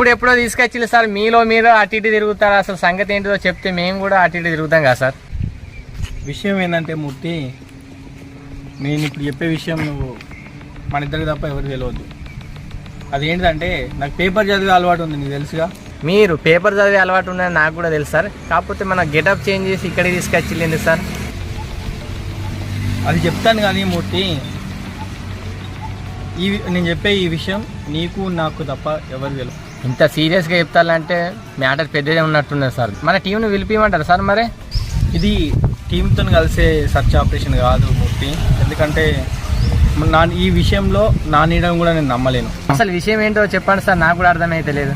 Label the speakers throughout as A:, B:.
A: ఇప్పుడు ఎప్పుడో తీసుకొచ్చింది సార్. మీలో మీరు అటు ఇటు తిరుగుతారు. అసలు సంగతి ఏంటిదో చెప్తే మేము కూడా అటు ఇటు తిరుగుతాం కదా సార్.
B: విషయం ఏంటంటే మూర్తి నేను ఇప్పుడు చెప్పే విషయం నువ్వు మన ఇద్దరికి తప్ప ఎవరు తెలియదు అదేంటంటే నాకు పేపర్ చదివే అలవాటు ఉంది నీకు తెలుసుగా?
A: మీరు పేపర్ చదివే అలవాటు ఉన్నది నాకు కూడా తెలుసు సార్. కాకపోతే మన గెటప్ చేంజ్ చేసి ఇక్కడికి తీసుకొచ్చింది ఎందుకు సార్?
B: అది చెప్తాను కానీ మూర్తి ఈ నేను చెప్పే ఈ విషయం నీకు నాకు తప్ప ఎవరు తెలియదు
A: ఇంత సీరియస్గా చెప్తారంటే మ్యాటర్ పెద్దదే ఉన్నట్టున్నది సార్. మన టీంను పిలిపిమంటారు సార్ మరి?
B: ఇది టీంతో కలిసే సర్చ్ ఆపరేషన్ కాదు మూర్తి. ఎందుకంటే నా ఈ విషయంలో నా నీడను కూడా నేను నమ్మలేను.
A: అసలు విషయం ఏంటో చెప్పండి సార్ నాకు కూడా అర్థమైతే లేదు.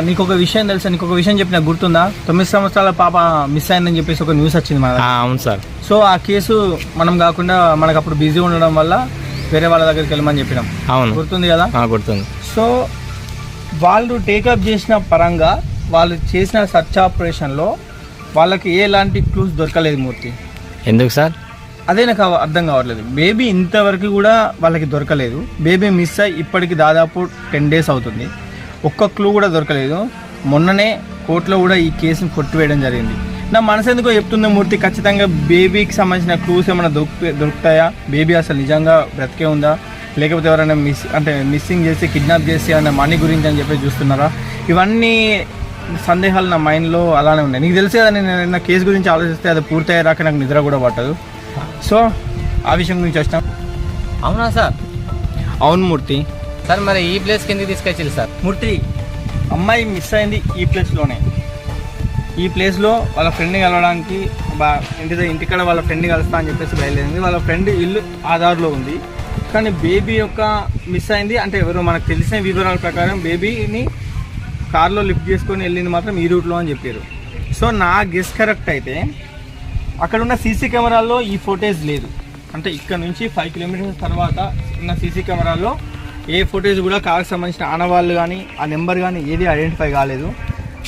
B: నీకు ఒక విషయం తెలుసా? నీకు ఒక విషయం చెప్పిన గుర్తుందా? తొమ్మిది సంవత్సరాల పాప మిస్ అయిందని చెప్పేసి ఒక న్యూస్ వచ్చింది మన దగ్గర.
A: అవును సార్.
B: సో ఆ కేసు మనం కాకుండా మనకు అప్పుడు బిజీ ఉండడం వల్ల వేరే వాళ్ళ దగ్గరికి వెళ్ళమని చెప్పినాం.
A: అవును.
B: గుర్తుంది కదా?
A: ఆ, గుర్తుంది.
B: సో వాళ్ళు టేకప్ చేసిన పరంగా వాళ్ళు చేసిన సర్చ్ ఆపరేషన్లో వాళ్ళకి ఎలాంటి క్లూస్ దొరకలేదు మూర్తి.
A: ఎందుకు సార్?
B: అదే నాకు అర్థం కావట్లేదు. బేబీ ఇంతవరకు కూడా వాళ్ళకి దొరకలేదు. బేబీ మిస్ అయ్యి ఇప్పటికి దాదాపు టెన్ డేస్ అవుతుంది. ఒక్క క్లూ కూడా దొరకలేదు. మొన్ననే కోర్టులో కూడా ఈ కేసును కొట్టివేయడం జరిగింది. నా మనసు ఎందుకో చెప్తుంది మూర్తి ఖచ్చితంగా బేబీకి సంబంధించిన క్లూస్ ఏమైనా దొరికి దొరుకుతాయా? బేబీ అసలు నిజంగా బ్రతికే ఉందా? లేకపోతే ఎవరైనా మిస్ అంటే మిస్సింగ్ చేసి కిడ్నాప్ చేసి ఏమైనా మనీ గురించి అని చెప్పి చూస్తున్నారా? ఇవన్నీ సందేహాలు నా మైండ్లో అలానే ఉన్నాయి. నీకు తెలుసు కదా నేను నా కేసు గురించి ఆలోచిస్తే అది పూర్తయ్యాక నాకు నిద్ర కూడా పట్టదు. సో ఆ విషయం గురించి వచ్చినాం.
A: అవునా సార్?
B: అవును మూర్తి.
A: సార్ మరి ఈ ప్లేస్కి ఎందుకు తీసుకొచ్చింది సార్?
B: మూర్తి అమ్మాయి మిస్ అయింది ఈ ప్లేస్లోనే ఈ ప్లేస్లో వాళ్ళ ఫ్రెండ్ని కలవడానికి బా ఇంటి ఇంటికాడ వాళ్ళ ఫ్రెండ్ని కలుస్తా అని చెప్పేసి బయలుదేరింది. వాళ్ళ ఫ్రెండ్ ఇల్లు ఆధార్లో ఉంది. కానీ బేబీ యొక్క మిస్ అయింది. అంటే ఎవరు మనకు తెలిసిన వివరాల ప్రకారం బేబీని కార్లో లిఫ్ట్ చేసుకొని వెళ్ళింది మాత్రం ఈ రూట్లో అని చెప్పారు. సో నా గెస్ కరెక్ట్ అయితే అక్కడ ఉన్న సీసీ కెమెరాల్లో ఈ ఫోటేజ్ లేదు. అంటే ఇక్కడ నుంచి ఫైవ్ కిలోమీటర్స్ తర్వాత ఉన్న సీసీ కెమెరాల్లో ఏ ఫోటేజ్ కూడా కార్కి సంబంధించిన ఆనవాళ్ళు కానీ ఆ నెంబర్ కానీ ఏది ఐడెంటిఫై కాలేదు.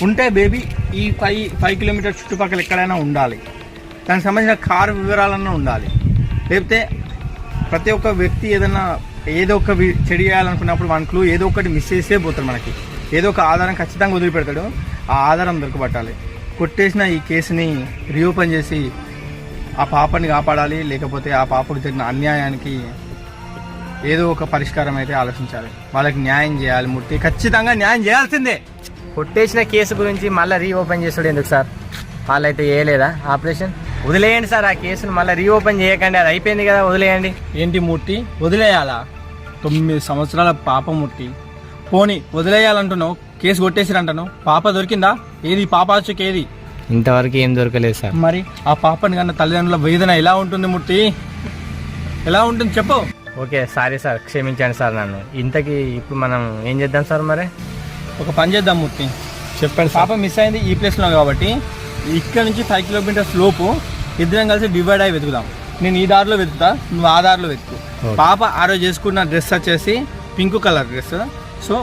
B: ఉంటే బేబీ ఈ ఫైవ్ ఫైవ్ కిలోమీటర్ చుట్టుపక్కల ఎక్కడైనా ఉండాలి. దానికి సంబంధించిన కారు వివరాలన్నా ఉండాలి. లేకపోతే ప్రతి ఒక్క వ్యక్తి ఏదైనా ఏదో ఒక వి- చెడు చేయాలనుకున్నప్పుడు మన క్లూ ఏదో ఒకటి మిస్ చేసే పోతాడు మనకి. ఏదో ఒక ఆధారం ఖచ్చితంగా వదిలిపెడతాడు. ఆ ఆధారం దొరకబట్టాలి. కొట్టేసిన ఈ కేసుని రీఓపెన్ చేసి ఆ పాపని కాపాడాలి. లేకపోతే ఆ పాపకు జరిగిన అన్యాయానికి ఏదో ఒక పరిష్కారం అయితే ఆలోచించాలి. వాళ్ళకి న్యాయం చేయాలి మూర్తి. ఖచ్చితంగా న్యాయం చేయాల్సిందే.
A: కొట్టేసిన కేసు గురించి మళ్ళీ రీఓపెన్ చేసాడు ఎందుకు సార్? వాళ్ళైతే చేయలేదా? ఆపరేషన్? వదిలేయండి సార్ ఆ కేసును మళ్ళీ రీఓపెన్ చేయకండి అది అయిపోయింది కదా వదిలేయండి.
B: ఏంటి మూర్తి? వదిలేయాలా? తొమ్మిది సంవత్సరాల పాప మూర్తి. పోని వదిలేయాలంటున్నావు కేసు కొట్టేసిరంటాను. పాప దొరికిందా? ఏది పాప ఏది
A: ఇంతవరకు ఏం దొరకలేదు సార్.
B: మరి ఆ పాపని కన్నా తల్లిదండ్రుల వేదన ఎలా ఉంటుంది మూర్తి? ఎలా ఉంటుంది చెప్పు.
A: ఓకే సారీ సార్ క్షమించండి సార్ నన్ను. ఇంతకీ ఇప్పుడు మనం ఏం చేద్దాం సార్ మరి?
B: ఒక పని చేద్దాం మూర్తి.
A: చెప్పండి
B: పాప మిస్ అయింది ఈ ప్లేస్లో కాబట్టి ఇక్కడ నుంచి ఫైవ్ కిలోమీటర్స్ లోపు ఇద్దరం కలిసి డివైడ్ అయి వెతుకుదాం. నేను ఈ దారిలో వెతుకుతా నువ్వు ఆ దారిలో వెతుకు. పాప ఆ రోజు చేసుకున్న డ్రెస్ వచ్చేసి పింక్ కలర్ డ్రెస్ సో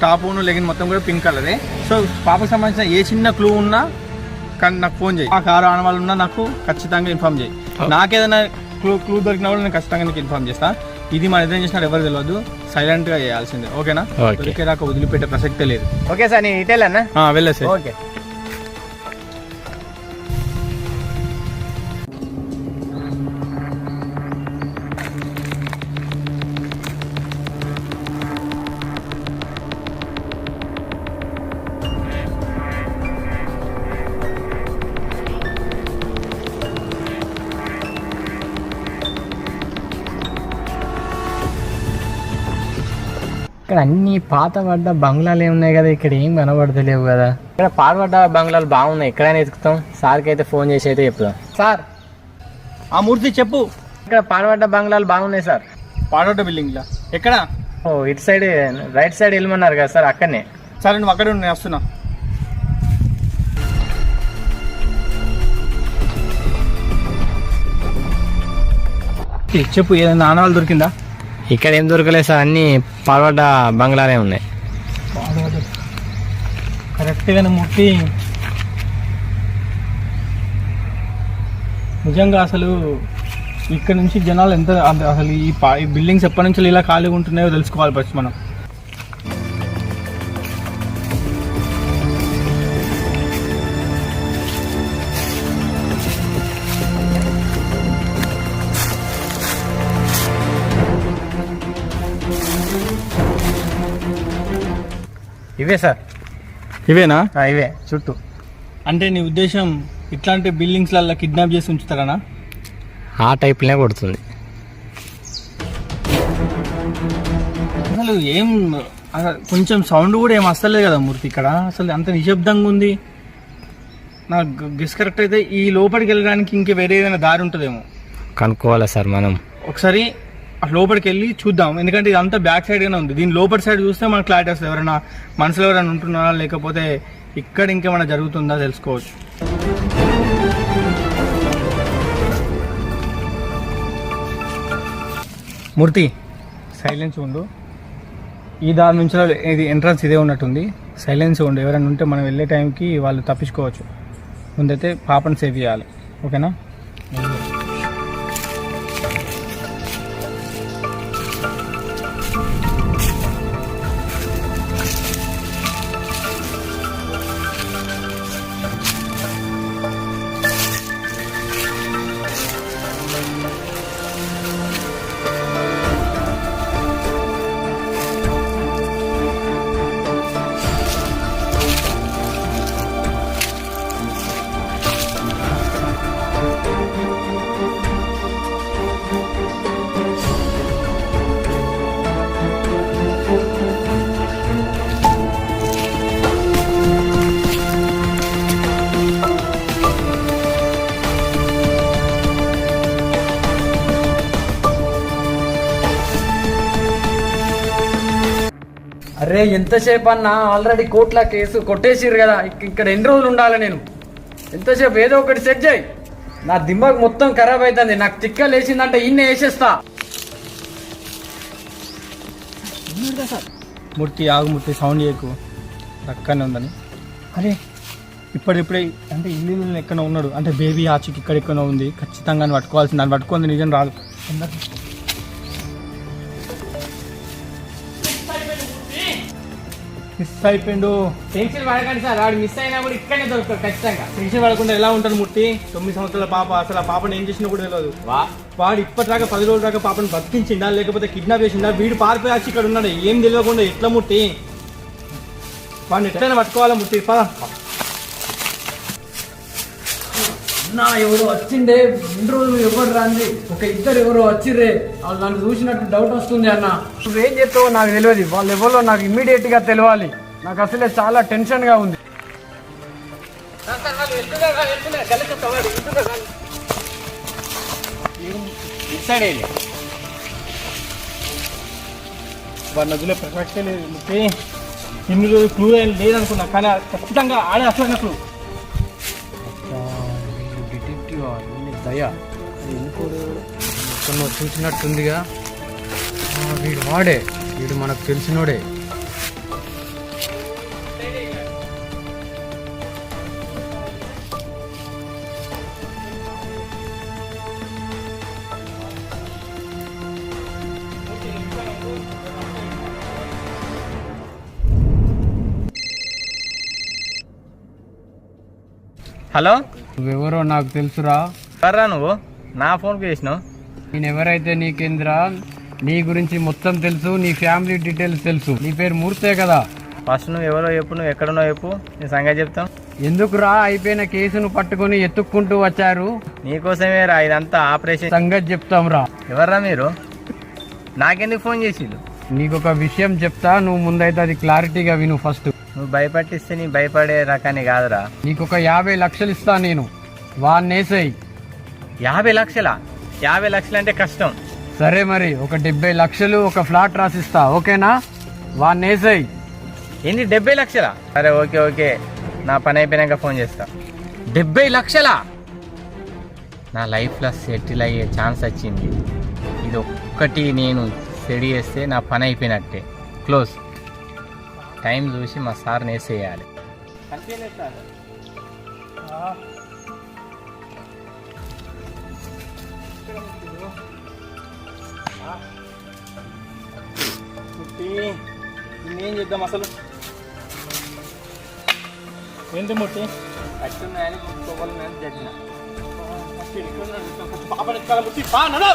B: టాపును లెగిన్ మొత్తం కూడా పింక్ కలరే సో పాపకు సంబంధించిన ఏ చిన్న క్లూ ఉన్నా కానీ నాకు ఫోన్ చేయి. ఆ కారు ఆనవాళ్ళు ఉన్నా నాకు ఖచ్చితంగా ఇన్ఫామ్ చేయి. నాకేదైనా క్లూ క్లూ దొరికినా కూడా నేను ఖచ్చితంగా నీకు ఇన్ఫామ్ చేస్తా. ఇది మన ఇద్దరం చేసినట్టు ఎవరు తెలియదు సైలెంట్గా చేయాల్సిందే. ఓకేనా?
A: Okay.
B: దొరికేదాకా వదిలిపెట్టే ప్రసక్తే లేదు.
A: ఓకే సార్ నేను ఇటెల్ అన్నా
B: ఆ, వెళ్ళేసి
A: ఓకే. ఇక్కడ అన్ని పాత పడ్డ బంగ్లాలు ఉన్నాయి కదా ఇక్కడ ఏం కనబడతలేవు కదా. ఇక్కడ పాడబడ్డ బంగ్లాలు బాగున్నాయి ఎక్కడైనా ఎతుకుతాం సార్కి అయితే ఫోన్ చేసి అయితే చెప్తాం సార్
B: ఆ మూర్తి చెప్పు.
A: ఇక్కడ పాడబడ్డ బంగ్లాలు బాగున్నాయి సార్.
B: పాడోట బిల్డింగ్ లా? ఎక్కడ?
A: ఓ ఇటు సైడ్ రైట్ సైడ్ వెళ్ళమన్నారు కదా సార్ అక్కడనే.
B: సరే నువ్వు అక్కడే ఉండు, నేను వస్తున్నా. ఏ, చెప్పు ఏదైనా ఆనవాళ్ళు దొరికిందా?
A: ఇక్కడ ఏం దొరకలేదు సార్ అన్ని పాడబడ్డ బంగ్లాలే ఉన్నాయి.
B: కరెక్ట్గానే మూర్తి నిజంగా అసలు ఇక్కడ నుంచి జనాలు ఎంత అసలు ఈ పా- ఈ బిల్డింగ్స్ ఎప్పటి నుంచి ఇలా ఖాళీగా ఉంటున్నాయో తెలుసుకోవాలి ఫస్ట్ మనం.
A: ఇవే సార్.
B: ఇవేనా?
A: ఆ, ఇవే చుట్టూ.
B: అంటే నీ ఉద్దేశం ఇట్లాంటి బిల్డింగ్స్లలో కిడ్నాప్ చేసి ఉంచుతారనా?
A: ఆ టైప్లోనే కొడుతుంది
B: అసలు ఏం అసలు కొంచెం సౌండ్ కూడా ఏం వస్తలేదు కదా మూర్తి ఇక్కడ. అసలు అంత నిశ్శబ్దంగా ఉంది. నాకు గెస్ కరెక్ట్ అయితే ఈ లోపలికి వెళ్ళడానికి ఇంక వేరే ఏదైనా దారి ఉంటుందేమో.
A: కనుక్కోవాలా సార్ మనం?
B: ఒకసారి లోపలికి వెళ్ళి చూద్దాం. ఎందుకంటే ఇదంతా బ్యాక్ సైడ్ గానే ఉంది. దీని లోపలి సైడ్ చూస్తే మనకు క్లారిటీ వస్తుంది. ఎవరైనా మనసులో ఎవరైనా ఉంటున్నారా? లేకపోతే ఇక్కడ ఇంకేమైనా జరుగుతుందా తెలుసుకోవచ్చు. మూర్తి సైలెన్స్ ఉండు. ఈ దాని నుంచి ఇది ఎంట్రన్స్ ఇదే ఉన్నట్టుంది. సైలెన్స్ ఉండు. ఎవరైనా ఉంటే మనం వెళ్ళే టైంకి వాళ్ళు తప్పించుకోవచ్చు. ముందైతే పాపని సేవ్ చేయాలి. ఓకేనా?
C: అరే ఎంతసేపు అన్నా? ఆల్రెడీ కోర్టులో కేసు కొట్టేసిర్రు కదా. ఇక్- ఇక్కడ ఎన్ని రోజులు ఉండాలి నేను? ఎంతసేపు? ఏదో ఒకటి సెట్ చేయి. నా దిమాగ్ మొత్తం ఖరాబ్ అవుతుంది నాకు తిక్క లేచిందంటే ఇన్నే వేసేస్తా.
B: మూర్తి ఆగు మూర్తి సౌండ్ చేయకు. పక్కనే ఉందని. అరే. ఇప్పుడిప్పుడే అంటే ఇల్లు ఎక్కడ ఉన్నాడు. అంటే బేబీ ఆచికి ఇక్కడ ఎక్కడ ఉంది. ఖచ్చితంగా పట్టుకోవాల్సింది. దాన్ని పట్టుకుంది నిజం రాదు. మిస్ అయిపోయిండు.
A: టెన్షన్ పడకండి సార్ వాడు మిస్ అయినా కూడా ఇక్కడనే దొరుకుతాడు ఖచ్చితంగా.
B: టెన్షన్ పడకుండా ఎలా ఉంటాడు మూర్తి? తొమ్మిది సంవత్సరాల పాప అసలు ఆ పాపను ఏం చేసినా కూడా తెలియదు వాడు ఇప్పటిదాకా పది రోజుల దాకా పాపను బతికించిండా లేకపోతే కిడ్నాప్ చేసిండా వీడు పారిపోయి వచ్చి ఇక్కడ ఉన్నాడు ఏం తెలియకుండా ఎట్లా ముట్టి వాడిని ఎట్లయినా పట్టుకోవాలా ముట్టి పద.
C: నా ఎవరు వచ్చిండే ఎన్ని రోజులు ఎవరు రాంది? ఒక ఇద్దరు ఎవరు వచ్చిర్రే. వాళ్ళు నన్ను చూసినట్టు డౌట్ వస్తుంది అన్న. నువ్వేం చేస్తావో నాకు తెలియదు. వాళ్ళు ఎవరో నాకు ఇమ్మీడియట్గా తెలియాలి నాకు అసలే చాలా టెన్షన్గా ఉంది.
B: నదిలో ప్రసక్తే లేదు ఇన్ని రోజులు క్లూ లేదనుకున్నా కానీ ఖచ్చితంగా ఆడే అసలు క్లూ
C: దయ ఎక్కడో చూసినట్టుందిగా. వీడు వాడే. వీడు మనకు తెలిసినోడే.
A: హలో?
C: నువ్వెవరో నాకు తెలుసురా.
A: ఎవర్రా నువ్వు? నా ఫోన్కి చేసినావు?
C: నేను ఎవరైతే నీకేంద్రా నీ గురించి మొత్తం తెలుసు నీ ఫ్యామిలీ డీటెయిల్స్ తెలుసు. నీ పేరు మూర్తే కదా?
A: ఫస్ట్ నువ్వు ఎవరో చెప్పు నువ్వు ఎక్కడున్నావు చెప్పు. నీ సంగతి చెప్తాం.
C: ఎందుకురా అయిపోయిన కేసును పట్టుకొని ఎత్తుక్కుంటూ వచ్చారు?
A: నీకోసమే రా ఇదంతా ఆపరేషన్.
C: సంగతి చెప్తాం రా.
A: ఎవర్రా మీరు? నాకెందుకు ఫోన్ చేసిళ్ళు?
C: నీకు ఒక విషయం చెప్తా నువ్వు ముందైతే అది క్లారిటీగా విను ఫస్ట్
A: నువ్వు భయపట్టిస్తే నీ భయపడే రకాన్ని కాదురా.
C: నీకు ఒక యాభై లక్షలు ఇస్తా నేను. వాన్నేసేయి.
A: యాభై లక్షల. యాభై లక్షలు అంటే కష్టం.
C: సరే మరి ఒక డెబ్బై లక్షలు ఒక ఫ్లాట్ రాసిస్తా ఓకేనా? వాన్నేసేయి
A: ఏంది డెబ్బై లక్షల? సరే ఓకే ఓకే. నా పని అయిపోయినాక ఫోన్ చేస్తా. డెబ్బై లక్షల? నా లైఫ్లో సెటిల్ అయ్యే ఛాన్స్ వచ్చింది. ఇది ఒక్కటి నేను సెడి చేస్తే నా పని అయిపోయినట్టే. క్లోజ్. టైం చూసి మా సార్ని వేసేయాలి.
B: నేనేం చేద్దాం అసలు? ఏంటి ముట్టి పాపని ఎత్తుకోవాలి ముట్టి పా నడు!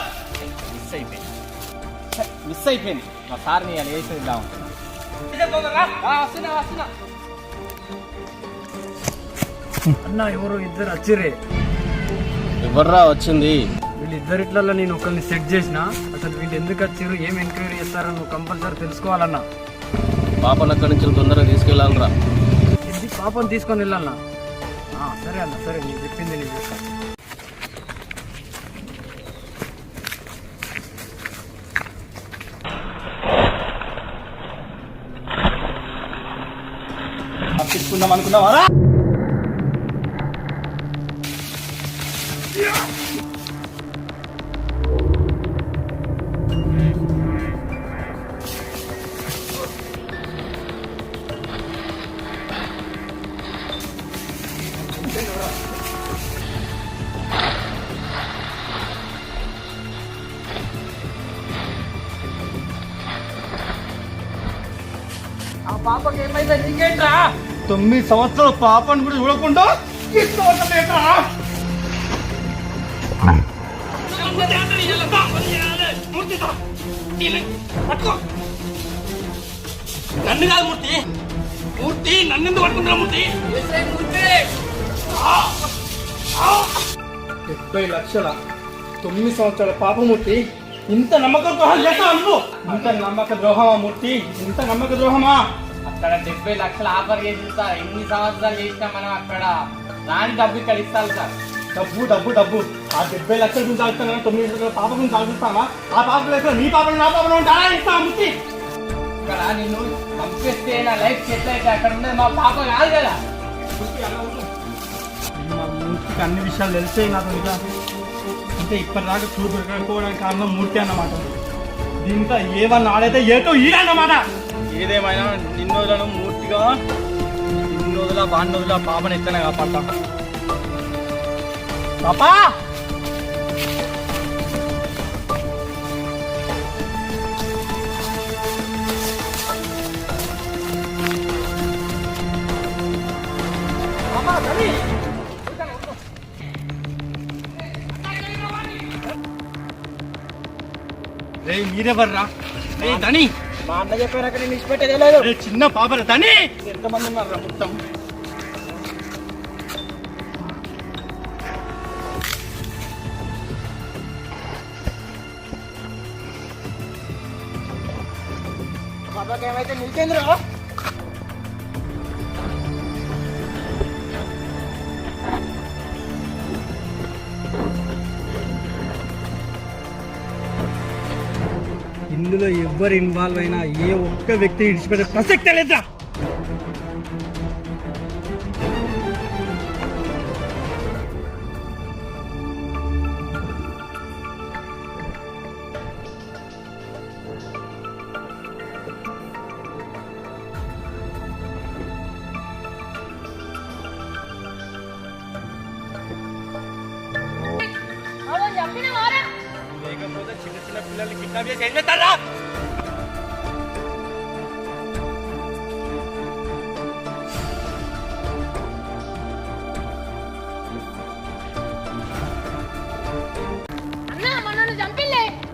A: మిస్ అయిపోయింది. మిస్ అయిపోయింది. మా సార్ని ఇలా వేసేద్దాం వస్తున్నా వస్తున్నా.
C: అన్న ఎవరో ఇద్దరు వచ్చిర్రే.
D: ఎవర్రా వచ్చింది?
C: వీళ్ళిద్దరిట్లలో నేను ఒకరిని సెట్ చేసిన అసలు వీళ్ళు ఎందుకు వచ్చిర్రు ఏం ఎంక్వైరీ చేస్తారో నువ్వు కంపల్సరీ తెలుసుకోవాలన్నా.
D: పాపను అక్కడి నుంచి తొందరగా తీసుకెళ్ళాలరా.
C: ఇది పాపం తీసుకొని వెళ్ళాలన్నా సరే అన్న సరే నేను చెప్పింది నేను చేస్తాను
B: తప్పించుకుందాం అనుకున్నావారా తొమ్మిది సంవత్సరాల పాపను కూడా చూడకుండా?
E: నన్ను కాదు మూర్తి. మూర్తి నన్ను ఎందుకు పట్టుకుంటున్నా మూర్తి
B: డెబ్బై లక్షల తొమ్మిది సంవత్సరాల పాపమూర్తి ఇంత నమ్మక ద్రోహం చేస్తావా నువ్వు? ఇంత నమ్మక ద్రోహమా మూర్తి? ఇంత నమ్మక ద్రోహమా?
A: అక్కడ డెబ్బై లక్షలు ఆఫర్ చేసి సార్. ఎన్ని సంవత్సరాలు చేసినా మనం అక్కడ రాని డబ్బు ఇక్కడ ఇస్తాను సార్.
B: డబ్బు డబ్బు డబ్బు. ఆ డెబ్బై లక్షల గురించి ఆగుతాను తొమ్మిది సంవత్సరాల పాప గురించి ఆగుతామా ఆ పాప లెక్క నీ పాపలు నా పాపలు ఉంటారా ఇస్తా మూర్తి
A: ఇక్కడ నిన్ను చంపేస్తే నా లైఫ్ సెటిల్ అయితే అక్కడ ఉన్నది మా పాప కాదు కదా.
B: అన్ని విషయాలు తెలిసాయి నాకు ఇంకా. అంటే ఇప్పటిదాకా దొరకకపోవడానికి కారణం మూర్తి అన్నమాట. దీంతో ఏమన్నా ఆడైతే ఏటో ఈడన్నమాట ఏదేమైనా నిన్ను వదలను మూర్తిగా నిన్ను వదిలా బాండి వదిలా పాపని ఎత్తనే కాపాడతా పాపా రే మీరెవర్రా రే ధని
A: మా అన్న చెప్పారు నేను ఇచ్చిపెట్టేదే లేదు.
B: రే చిన్న పాపర ధని ఎంతమంది ఉన్నారా మొత్తం?
A: పాపకి ఏమైతే నీకేంద్ర
B: ఇందులో ఎవ్వరు ఇన్వాల్వ్ అయినా ఏ ఒక్క వ్యక్తి విడిచిపెట్టే ప్రసక్తే లేదా చిన్న పిల్లల్ని కిడ్నాప్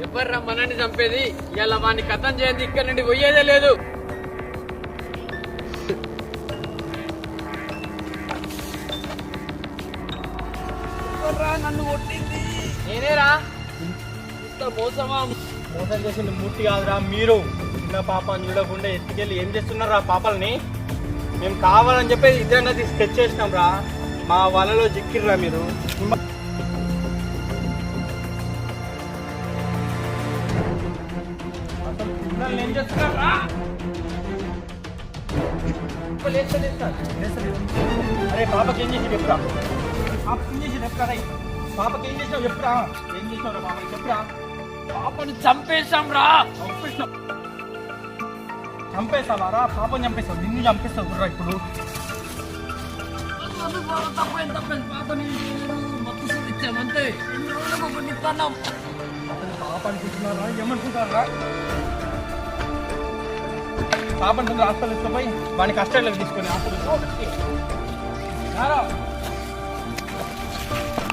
C: ఎవర్రా మనని చంపేది? ఇలా వాడిని కథం చేయండి ఇక్కడ నుండి పోయేదే లేదు. మోసమా?
B: మోసం చేసింది మూర్తి కాదురా మీరు. చిన్న పాపని చూడకుండా ఎత్తుకెళ్ళి ఏం చేస్తున్నారా పాపల్ని? మేము కావాలని చెప్పి ఇద్దరన్నా స్కెచ్ చేసినాం రా. మా వలలో చిక్కిర్రా మీరు. ఏం చేస్తున్నారా? అరే పాపకి ఏం చేసి చెప్పురా? పాపకి ఏం చేసి చెప్పురా. పాపకి ఏం చేసినావు చెప్పురా? ఏం చేసినావు పాపకి చెప్పురా?
C: పాపని చంపేశాం రా.
B: చంపేసినావు చంపేస్తావారా పాపం చంపేస్తావు నిన్ను చంపేస్తావు గుర్రా ఇప్పుడు.
C: తప్పైంది తప్పైంది పాపని మొత్తం చూపించామంతే ఎన్ని రోజులకు ఒకటి ఇస్తున్నాం
B: పాప అనుకుంటున్నారా ఏమనుకుంటారా? హాస్పిటల్ తీసుకుపోయి వాడిని కష్టాలకు తీసుకొని హాస్పిటల్